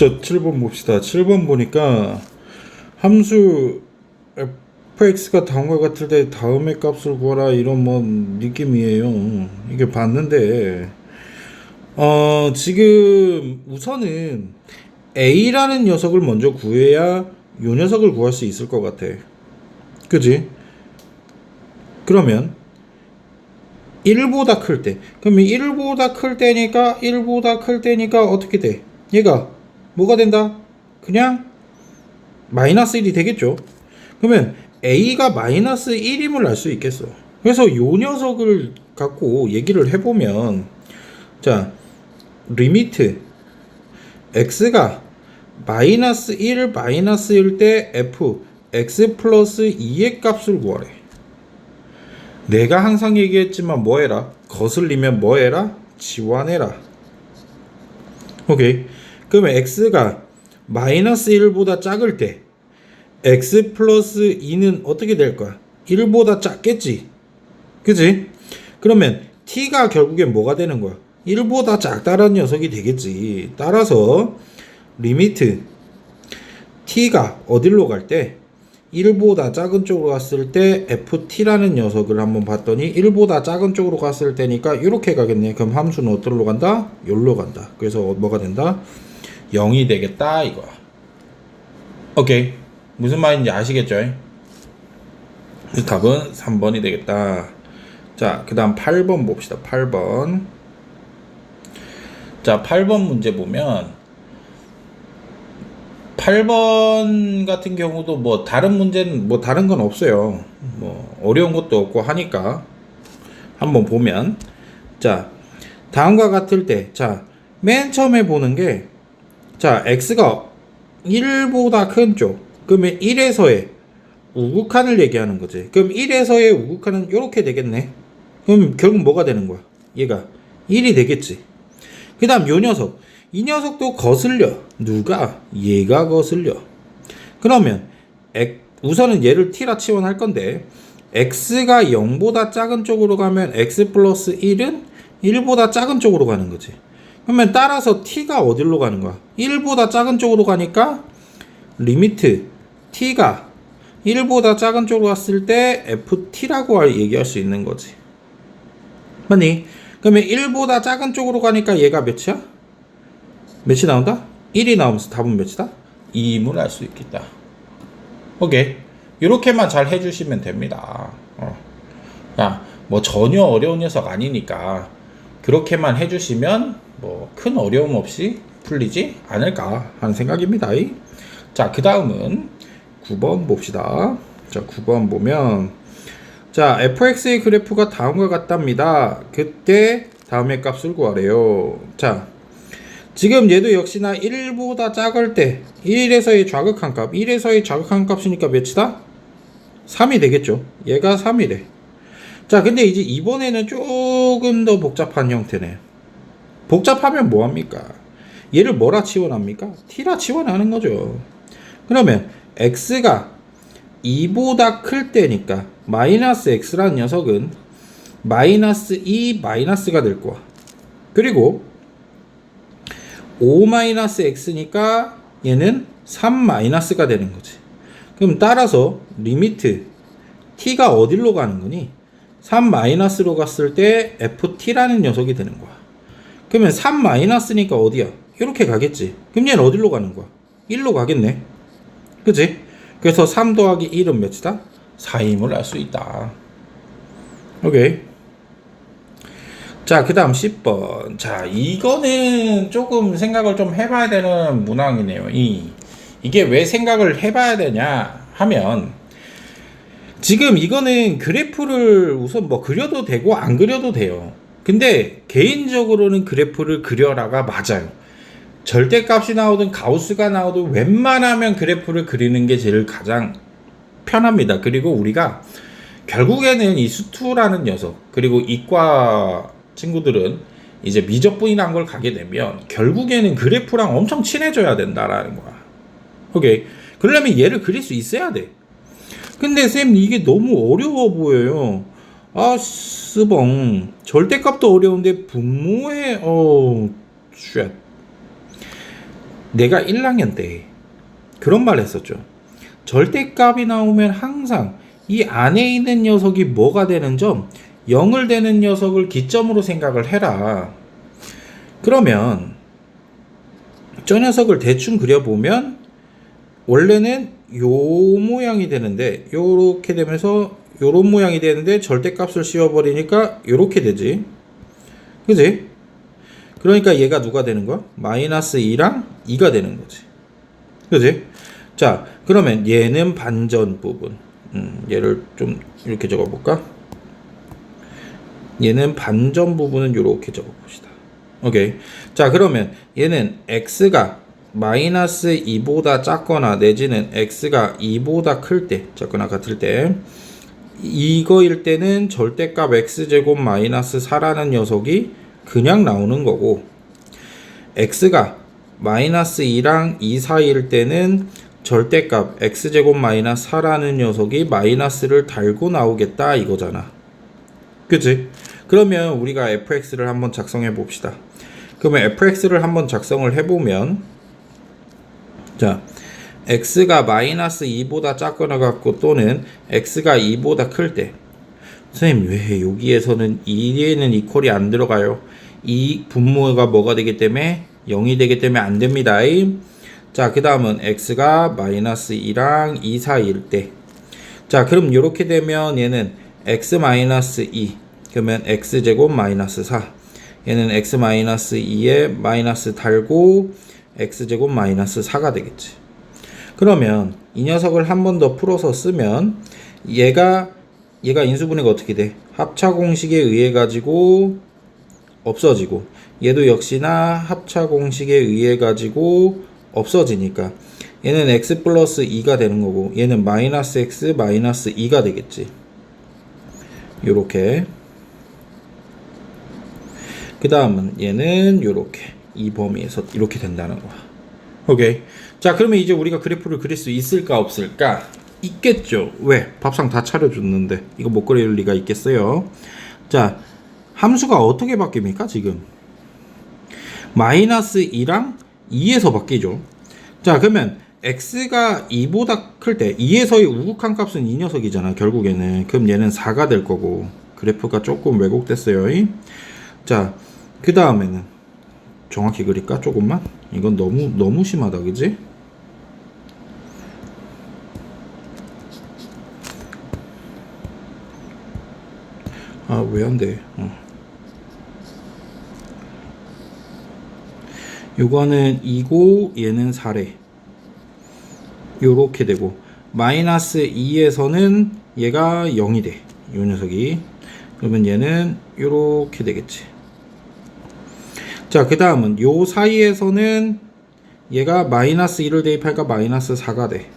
저 7번 봅시다. 7번 보니까 함수 fx가 다음과 같을 때 다음의 값을 구하라 이런 뭐 느낌이에요. 이게 봤는데 어 지금 우선은 a라는 녀석을 먼저 구해야 요 녀석을 구할 수 있을 것 같아. 그지? 그러면 1보다 클 때. 그러면 1보다 클 때니까 1보다 클 때니까 어떻게 돼? 얘가 뭐가 된다? 그냥 마이너스 1이 되겠죠. 그러면 a가 마이너스 1임을 알 수 있겠어. 그래서 요 녀석을 갖고 얘기를 해보면 자 리미트 x가 마이너스 1 마이너스 1 때 f x 플러스 2의 값을 구하래. 내가 항상 얘기했지만 뭐 해라? 거슬리면 뭐 해라? 지원해라. 오케이. 그러면 x가 마이너스 1보다 작을 때 x 플러스 2는 어떻게 될 거야? 1보다 작겠지. 그지? 그러면 t가 결국엔 뭐가 되는 거야? 1보다 작다라는 녀석이 되겠지. 따라서 리미트 t가 어디로 갈 때 1보다 작은 쪽으로 갔을 때 ft라는 녀석을 한번 봤더니 1보다 작은 쪽으로 갔을 때니까 이렇게 가겠네. 그럼 함수는 어디로 간다? 여기로 간다. 그래서 뭐가 된다? 0이 되겠다 이거야. 오케이. 무슨 말인지 아시겠죠? 그래서 답은 3번이 되겠다. 자, 그 다음 8번 봅시다. 8번. 자, 8번 문제 보면 8번 같은 경우도 뭐 다른 문제는 뭐 다른 건 없어요. 뭐 어려운 것도 없고 하니까 한번 보면 자, 다음과 같을 때 자, 맨 처음에 보는 게 자, x가 1보다 큰 쪽. 그러면 1에서의 우극한을 얘기하는 거지. 그럼 1에서의 우극한은 이렇게 되겠네. 그럼 결국 뭐가 되는 거야? 얘가 1이 되겠지. 그 다음 요 녀석. 이 녀석도 거슬려. 누가? 얘가 거슬려. 그러면 엑- 우선은 얘를 t라 치원할 건데 x가 0보다 작은 쪽으로 가면 x 플러스 1은 1보다 작은 쪽으로 가는 거지. 그러면 따라서 t가 어디로 가는 거야? 1보다 작은 쪽으로 가니까 리미트 t가 1보다 작은 쪽으로 갔을 때 ft라고 할- 얘기할 수 있는 거지. 맞니? 그러면 1보다 작은 쪽으로 가니까 얘가 몇이야? 몇이 나온다? 1이 나오면서 답은 몇이다? 2임을 알 수 있겠다. 오케이. 이렇게만 잘 해주시면 됩니다. 어. 야, 뭐 전혀 어려운 녀석 아니니까 그렇게만 해주시면 뭐 큰 어려움 없이 풀리지 않을까 하는 생각입니다. 자, 그 다음은 9번 봅시다. 자, 9번 보면 자, fx의 그래프가 다음과 같답니다. 그때 다음의 값을 구하래요. 자, 지금 얘도 역시나 1보다 작을 때 1에서의 좌극한 값, 1에서의 좌극한 값이니까 몇이다? 3이 되겠죠. 얘가 3이래. 자, 근데 이제 이번에는 조금 더 복잡한 형태네. 복잡하면 뭐합니까? 얘를 뭐라 치원합니까? t라 치원하는 거죠. 그러면 x가 2보다 클 때니까 마이너스 x라는 녀석은 마이너스 2 마이너스가 될 거야. 그리고 5 마이너스 x니까 얘는 3 마이너스가 되는 거지. 그럼 따라서 리미트 t가 어디로 가는 거니? 3 마이너스로 갔을 때 ft라는 녀석이 되는 거야. 그러면 3 마이너스니까 어디야? 이렇게 가겠지. 그럼 얘는 어디로 가는 거야? 1로 가겠네. 그치? 그래서 3 더하기 1은 몇이다? 4임을 알 수 있다. 오케이. 자, 그 다음 10번. 자, 이거는 조금 생각을 좀 해봐야 되는 문항이네요. 이, 이게 왜 생각을 해봐야 되냐 하면, 지금 이거는 그래프를 우선 뭐 그려도 되고 안 그려도 돼요. 근데 개인적으로는 그래프를 그려라가 맞아요. 절대값이 나오든 가우스가 나오든 웬만하면 그래프를 그리는 게 제일 가장 편합니다. 그리고 우리가 결국에는 이 수투라는 녀석 그리고 이과 친구들은 이제 미적분이라는 걸 가게 되면 결국에는 그래프랑 엄청 친해져야 된다라는 거야. 오케이. 그러려면 얘를 그릴 수 있어야 돼. 근데 쌤 이게 너무 어려워 보여요. 아 스봉 절대값도 어려운데 분모에 어 쉣. 내가 1학년 때 그런 말 했었죠. 절대값이 나오면 항상 이 안에 있는 녀석이 뭐가 되는 점, 0을 되는 녀석을 기점으로 생각을 해라. 그러면 저 녀석을 대충 그려보면 원래는 요 모양이 되는데 요렇게 되면서 요런 모양이 되는데 절대값을 씌워버리니까 요렇게 되지. 그지? 그러니까 얘가 누가 되는 거야? 마이너스 2랑 2가 되는 거지. 그지? 자, 그러면 얘는 반전 부분. 음, 얘를 좀 이렇게 적어볼까? 얘는 반전 부분은 이렇게 적어봅시다. 오케이. 자, 그러면 얘는 x가 마이너스 2보다 작거나 내지는 x가 2보다 클 때, 작거나 같을 때, 이거일 때는 절대값 x제곱 마이너스 4라는 녀석이 그냥 나오는 거고, x가 마이너스 2랑 2 사이일 때는 절대값 x제곱 마이너스 4라는 녀석이 마이너스를 달고 나오겠다 이거잖아. 그치? 그러면 우리가 fx를 한번 작성해 봅시다. 그러면 fx를 한번 작성을 해보면 자 x가 마이너스 2보다 작거나 같고 또는 x가 2보다 클 때 선생님 왜 여기에서는 2에는 이퀄이 안 들어가요? 이 분모가 뭐가 되기 때문에 0이 되기 때문에 안 됩니다. 자, 그 다음은 x가 마이너스 2랑 2 사이일 때. 자, 그럼 이렇게 되면 얘는 x 마이너스 2. 그러면 x제곱 마이너스 4. 얘는 x 마이너스 2에 마이너스 달고 x제곱 마이너스 4가 되겠지. 그러면 이 녀석을 한 번 더 풀어서 쓰면 얘가 얘가 인수분해가 어떻게 돼? 합차 공식에 의해 가지고 없어지고 얘도 역시나 합차 공식에 의해 가지고 없어지니까 얘는 x 플러스 2가 되는 거고 얘는 마이너스 x 마이너스 2가 되겠지. 요렇게. 그 다음은 얘는 요렇게. 이 범위에서 이렇게 된다는 거야 오케이 자 그러면 이제 우리가 그래프를 그릴 수 있을까 없을까 있겠죠 왜 밥상 다 차려줬는데 이거 못 그릴 리가 있겠어요 자 함수가 어떻게 바뀝니까 지금 마이너스 2랑 2에서 바뀌죠. 자, 그러면 x가 2보다 클 때 2에서의 우극한 값은 이 녀석이잖아. 결국에는. 그럼 얘는 4가 될 거고. 그래프가 조금 왜곡됐어요. 자, 그 다음에는 정확히 그릴까? 조금만. 이건 너무 너무 심하다. 그지? 아, 왜 안 돼? 어. 요거는 2고 얘는 4래 요렇게 되고 마이너스 2에서는 얘가 0이 돼 요 녀석이 그러면 얘는 요렇게 되겠지 자 그 다음은 요 사이에서는 얘가 마이너스 1을 대입하니까 마이너스 4가 돼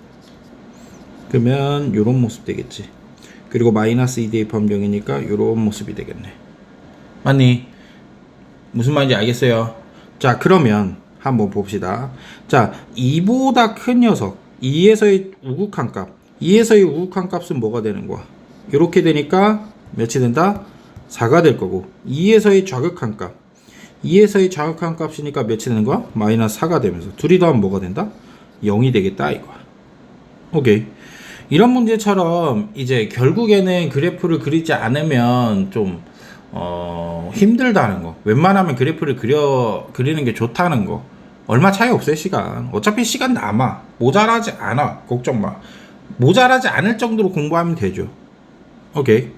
그러면 요런 모습 되겠지 그리고 마이너스 2 대입하면 0이니까 요런 모습이 되겠네 맞니? 무슨 말인지 알겠어요? 자, 그러면 한번 봅시다. 자, 2보다 큰 녀석, 2에서의 우극한 값. 2에서의 우극한 값은 뭐가 되는 거야? 이렇게 되니까 몇이 된다? 4가 될 거고 2에서의 좌극한 값. 2에서의 좌극한 값이니까 몇이 되는 거야? 마이너스 4가 되면서 둘이 더하면 뭐가 된다? 0이 되겠다 이거야. 오케이. 이런 문제처럼 이제 결국에는 그래프를 그리지 않으면 좀 어, 힘들다는 거. 웬만하면 그래프를 그려, 그리는 게 좋다는 거. 얼마 차이 없어요, 시간. 어차피 시간 남아. 모자라지 않아. 걱정 마. 모자라지 않을 정도로 공부하면 되죠. 오케이.